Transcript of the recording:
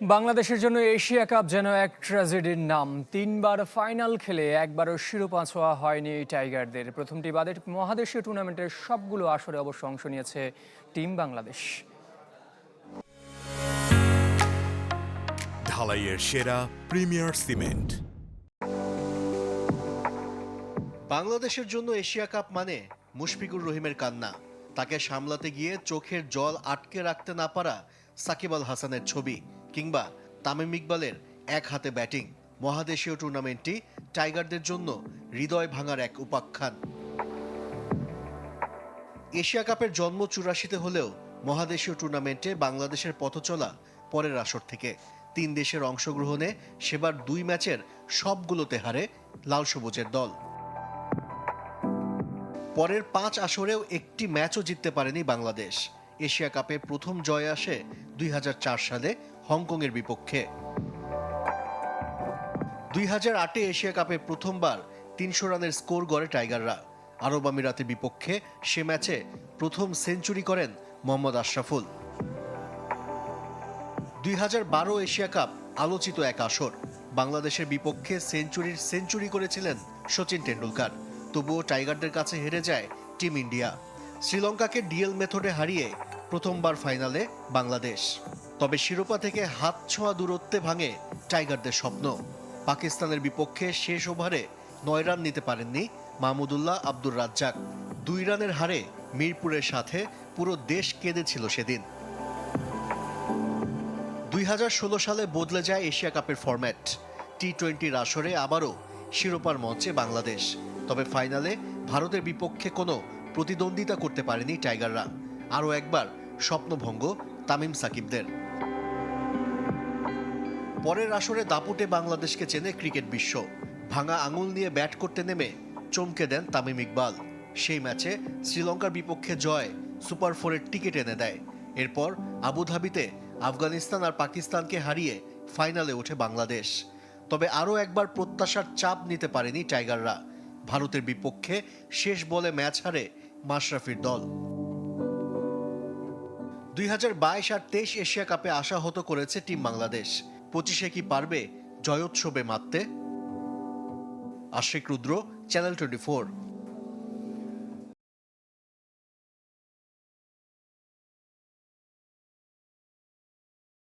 বাংলাদেশের জন্য Asia cup যেন এক ট্র্যাজেডির নাম। তিনবার ফাইনাল খেলে একবারও শিরোপা ছোঁয়া হয়নি এই টাইগারদের। প্রথমটি বাদে মহাদেশীয় টুর্নামেন্টের সবগুলো আসরে অবশ্য অংশ নিয়েছে টিম বাংলাদেশ। ঢালাইয়ের সেরা প্রিমিয়ার সিমেন্ট। বাংলাদেশের জন্য এশিয়া কাপ মানে মুশফিকুর রহিমের কান্না। তাকে সামলাতে গিয়ে চোখের জল আটকে রাখতে না পারা সাকিব আল হাসানের ছবি। কিংবা তামিম ইকবালের এক হাতে ব্যাটিং মহাদেশীয় টুর্নামেন্টটি টাইগারদের জন্য হৃদয় ভাঙার এক উপাখ্যান। এশিয়া কাপের জন্ম চুরাশিতে হলেও মহাদেশীয় টুর্নামেন্টে বাংলাদেশের পথচলা পরের আসর থেকে। তিন দেশের অংশগ্রহণে সেবার দুই ম্যাচের সবগুলোতে হারে লাল সবুজের দল। পরের পাঁচ আসরেও একটি ম্যাচও জিততে পারেনি বাংলাদেশ। এশিয়া কাপে প্রথম জয় আসে দুই হাজার চার সালে হংকংয়ের বিপক্ষে। দুই হাজার আটে এশিয়া কাপে প্রথমবার তিনশো রানের স্কোর গড়ে টাইগাররা। আরব আমিরাতের বিপক্ষে সে ম্যাচে প্রথম সেঞ্চুরি করেন মোহাম্মদ আশরাফুল। দুই হাজার বারো এশিয়া কাপ আলোচিত এক আসর। বাংলাদেশের বিপক্ষে সেঞ্চুরির সেঞ্চুরি করেছিলেন সচিন টেন্ডুলকার তবুও টাইগারদের কাছে হেরে যায় টিম ইন্ডিয়া। শ্রীলঙ্কাকে ডিএল মেথডে হারিয়ে প্রথমবার ফাইনালে বাংলাদেশ। তবে শিরোপা থেকে হাত ছোঁয়া দূরত্বে ভাঙে টাইগারদের স্বপ্ন। পাকিস্তানের বিপক্ষে শেষ ওভারে নয় রান নিতে পারেননি মাহমুদুল্লাহ আব্দুর রাজ্জাক। দুই রানের হারে মিরপুরের সাথে পুরো দেশ কেঁদেছিল সেদিন। দুই হাজার ষোলো সালে বদলে যায় এশিয়া কাপের ফরম্যাট। টি টোয়েন্টির আসরে আবারও শিরোপার মঞ্চে বাংলাদেশ। তবে ফাইনালে ভারতের বিপক্ষে কোনো প্রতিদ্বন্দ্বিতা করতে পারেনি টাইগাররা। আরও একবার স্বপ্নভঙ্গ তামিম সাকিবদের। পরের আসরে দাপুটে বাংলাদেশকে চেনে ক্রিকেট বিশ্ব। ভাঙা আঙুল নিয়ে ব্যাট করতে নেমে চমকে দেন তামিম ইকবাল। সেই ম্যাচে শ্রীলঙ্কার বিপক্ষে জয় সুপার ফোরের টিকিট এনে দেয়। এরপর আবুধাবিতে আফগানিস্তান আর পাকিস্তানকে হারিয়ে ফাইনালে ওঠে বাংলাদেশ। তবে আরও একবার প্রত্যাশার চাপ নিতে পারেনি টাইগাররা। ভারতের বিপক্ষে শেষ বলে ম্যাচ হারে মাশরাফির দল। দুই হাজার বাইশ আর তেইশ এশিয়া কাপে আসা হতো করেছে টিম বাংলাদেশ। পঁচিশে কি পারবে? জয়োৎসবে মাততে আশিক রুদ্র চ্যানেল টোয়েন্টি